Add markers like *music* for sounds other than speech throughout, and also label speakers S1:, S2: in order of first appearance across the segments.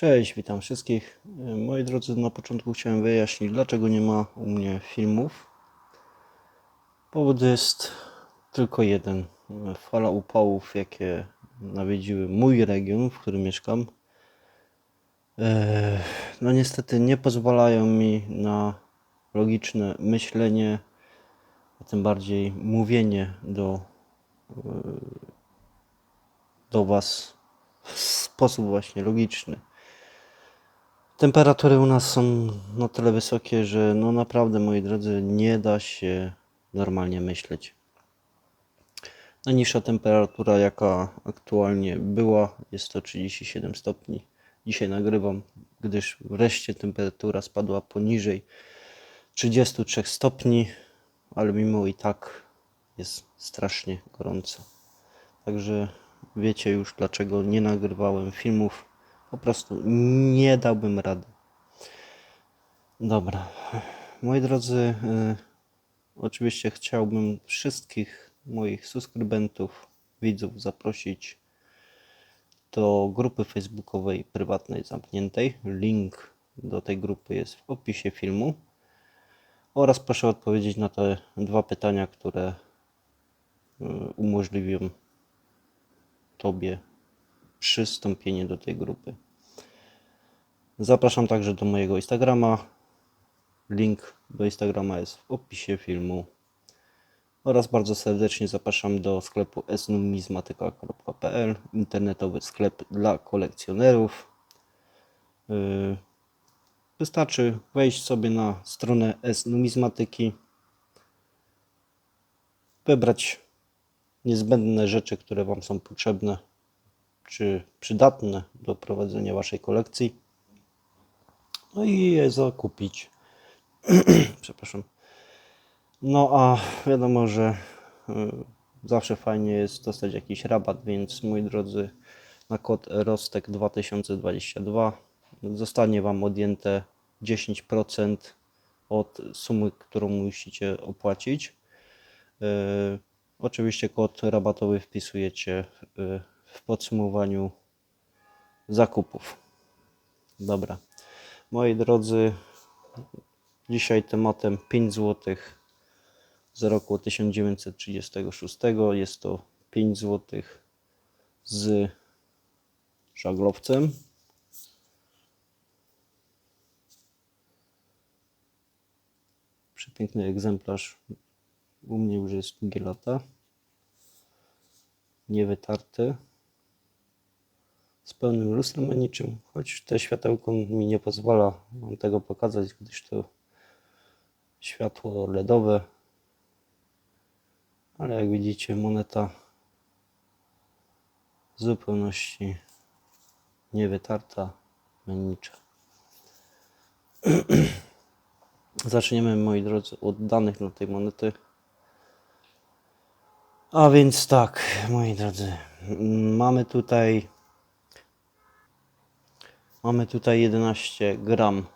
S1: Cześć, witam wszystkich. Moi drodzy, na początku chciałem wyjaśnić, dlaczego nie ma u mnie filmów. Powód jest tylko jeden. Fala upałów, jakie nawiedziły mój region, w którym mieszkam, e, no niestety nie pozwalają mi na logiczne myślenie, a tym bardziej mówienie do, e, do Was w sposób właśnie logiczny. Temperatury u nas są na tyle wysokie, że no naprawdę, moi drodzy, nie da się normalnie myśleć. Najniższa temperatura, jaka aktualnie była, jest to 37 stopni. Dzisiaj nagrywam, gdyż wreszcie temperatura spadła poniżej 33 stopni, ale mimo i tak jest strasznie gorąco. Także wiecie już dlaczego nie nagrywałem filmów. Po prostu nie dałbym rady. Dobra. Moi drodzy, y, oczywiście chciałbym wszystkich moich subskrybentów, widzów zaprosić do grupy facebookowej prywatnej zamkniętej. Link do tej grupy jest w opisie filmu. Oraz proszę odpowiedzieć na te dwa pytania, które y, umożliwią Tobie przystąpienie do tej grupy. Zapraszam także do mojego Instagrama. Link do Instagrama jest w opisie filmu. Oraz bardzo serdecznie zapraszam do sklepu snumizmatyka.pl internetowy sklep dla kolekcjonerów. Yy, Wystarczy wejść sobie na stronę snumizmatyki, wybrać niezbędne rzeczy, które Wam są potrzebne czy przydatne do prowadzenia Waszej kolekcji. No i je zakupić. *clears throat* Przepraszam. No a wiadomo, że y, zawsze fajnie jest dostać jakiś rabat, więc moi drodzy, na kod ROSTEK 2022 zostanie Wam odjęte 10% od sumy, którą musicie opłacić. Y, Oczywiście kod rabatowy wpisujecie y, w podsumowaniu zakupów. Dobra. Moi drodzy, dzisiaj tematem 5 zł z roku 1936. Jest to 5 zł z żaglowcem. Przepiękny egzemplarz. U mnie już jest długie lata. Niewytarty. Z pełnym lustrem niczym, choć te światełko mi nie pozwala wam tego pokazać, gdyż to światło LEDowe. Ale jak widzicie, moneta w zupełności niewytarta, mennicza. *clears throat* Zaczniemy, moi drodzy, od danych dla tej monety. A więc tak, moi drodzy, mamy tutaj mamy tutaj 11 gram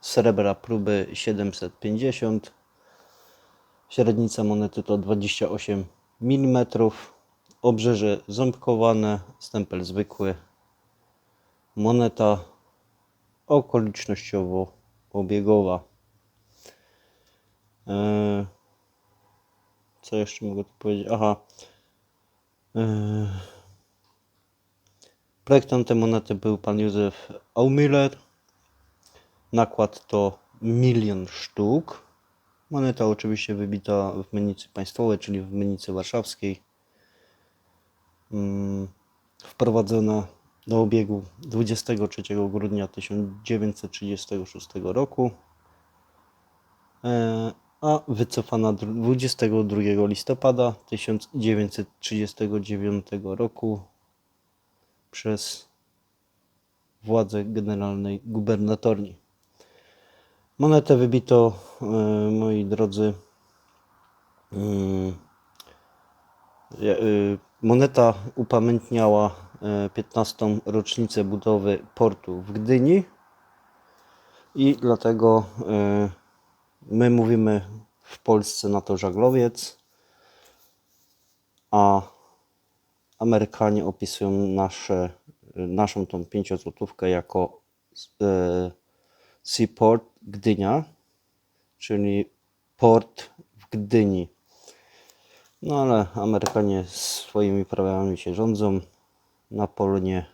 S1: srebra próby 750. Średnica monety to 28 mm. Obrzeże ząbkowane, stempel zwykły. Moneta okolicznościowo obiegowa. Eee, co jeszcze mogę tu powiedzieć? Aha. Projektantem monety był pan Józef Aumiller. Nakład to milion sztuk. Moneta oczywiście wybita w Mennicy Państwowej, czyli w Mennicy Warszawskiej. Mm, Wprowadzona do obiegu 23 grudnia 1936 roku, e, a wycofana dru- 22 listopada 1939 roku przez władze generalnej gubernatorni. Monetę wybito, e, moi drodzy, ja- y, moneta upamiętniała e, 15. rocznicę budowy portu w Gdyni i dlatego e, my mówimy w Polsce na to żaglowiec, a Amerykanie opisują nasze naszą tą pięciozłotówkę jako e, Seaport Gdynia, czyli port w Gdyni. No ale Amerykanie swoimi prawami się rządzą. Na Polonie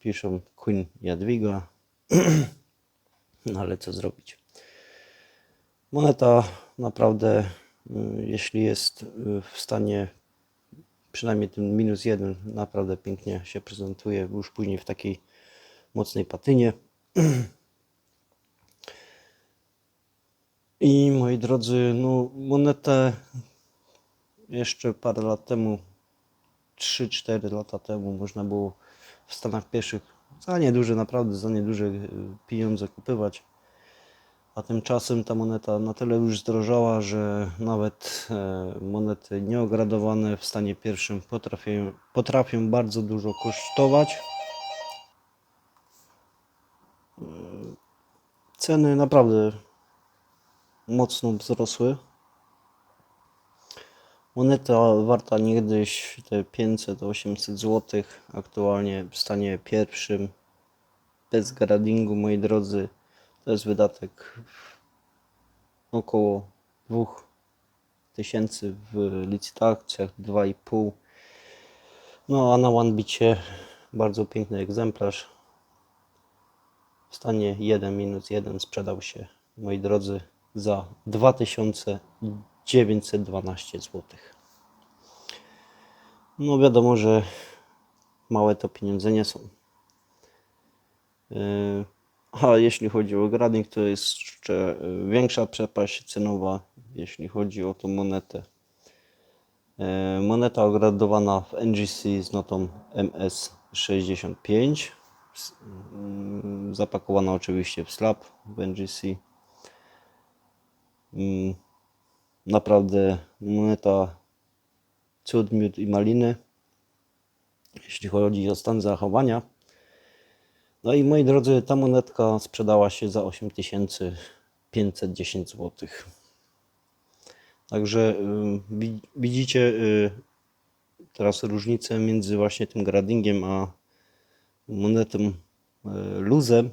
S1: piszą Queen Jadwiga. *clears throat* no ale co zrobić? Moneta naprawdę, y, jeśli jest y, w stanie, przynajmniej ten minus jeden, naprawdę pięknie się prezentuje, już później w takiej mocnej patynie. *clears throat* I moi drodzy, no monetę jeszcze parę lat temu, 3-4 lata temu można było w Stanach pierwszych za nieduże, naprawdę za nieduże pieniądze kupywać. A tymczasem ta moneta na tyle już zdrożała, że nawet e, monety nieogradowane w stanie pierwszym potrafią, potrafią bardzo dużo kosztować. E, Ceny naprawdę mocno wzrosły. Moneta warta niegdyś te 500-800 zł, aktualnie w stanie pierwszym, bez gradingu, moi drodzy, to jest wydatek około 2000 w licytacjach, 2,5. No a na OneBicie bardzo piękny egzemplarz. W stanie 1 minus 1 sprzedał się, moi drodzy, za 2912 zł. No wiadomo, że małe to pieniądze nie są. Yy, A jeśli chodzi o grading, to jest jeszcze yy, większa przepaść cenowa, jeśli chodzi o tą monetę. Yy, Moneta ogradowana w NGC z notą MS65. s- mm, Zapakowana oczywiście w slab w NGC. Mm, Naprawdę moneta cud, miód i maliny, jeśli chodzi o stan zachowania. No i moi drodzy, ta monetka sprzedała się za 8510 zł. Także y, wi- widzicie y, teraz różnicę między właśnie tym gradingiem a monetą y, luzem.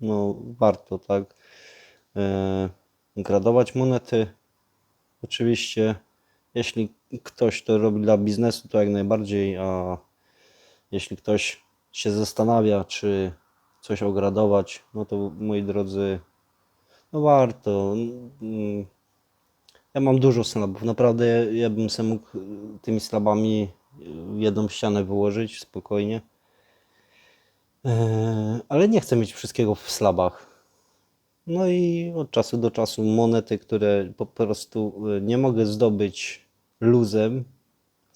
S1: No warto tak gradować monety. Oczywiście, jeśli ktoś to robi dla biznesu, to jak najbardziej, a jeśli ktoś się zastanawia, czy coś ogradować, no to moi drodzy, no warto. Mm, Ja mam dużo slabów. Naprawdę ja, bym sobie mógł tymi slabami jedną ścianę wyłożyć spokojnie. Eee, Ale nie chcę mieć wszystkiego w slabach. No i od czasu do czasu monety, które po prostu y, nie mogę zdobyć luzem,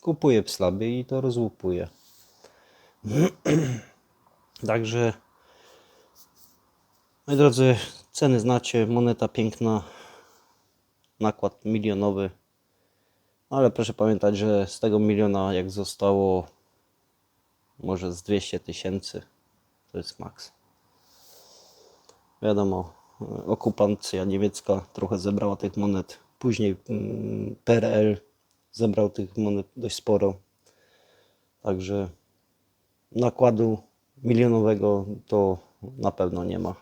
S1: kupuję w slabie i to rozłupuję. *clears throat* Także, moi drodzy, ceny znacie, moneta piękna, nakład milionowy, ale proszę pamiętać, że z tego miliona jak zostało może z 200 tysięcy, to jest maks. Wiadomo, e, okupacja niemiecka trochę zebrała tych monet. Później mm, PRL zebrał tych monet dość sporo. Także nakładu milionowego to na pewno nie ma.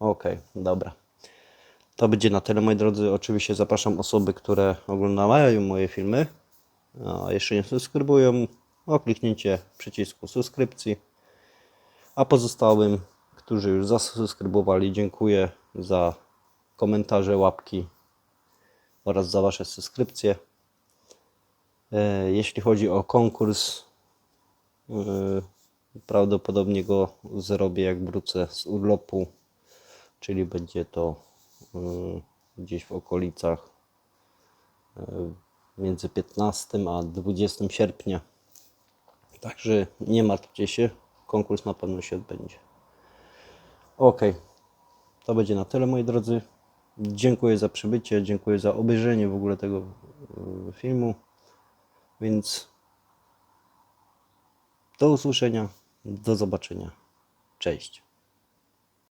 S1: Okej, dobra. To będzie na tyle, moi drodzy. Oczywiście zapraszam osoby, które oglądają moje filmy, a jeszcze nie subskrybują, o kliknięcie przycisku subskrypcji. A pozostałym, którzy już zasubskrybowali, dziękuję za komentarze, łapki oraz za Wasze subskrypcje. E, Jeśli chodzi o konkurs, prawdopodobnie go zrobię jak wrócę z urlopu, czyli będzie to e, gdzieś w okolicach e, między 15 a 20 sierpnia. Także nie martwcie się, konkurs na pewno się odbędzie. Ok, to będzie na tyle moi drodzy. Dziękuję za przybycie, dziękuję za obejrzenie w ogóle tego filmu. Więc do usłyszenia, do zobaczenia. Cześć.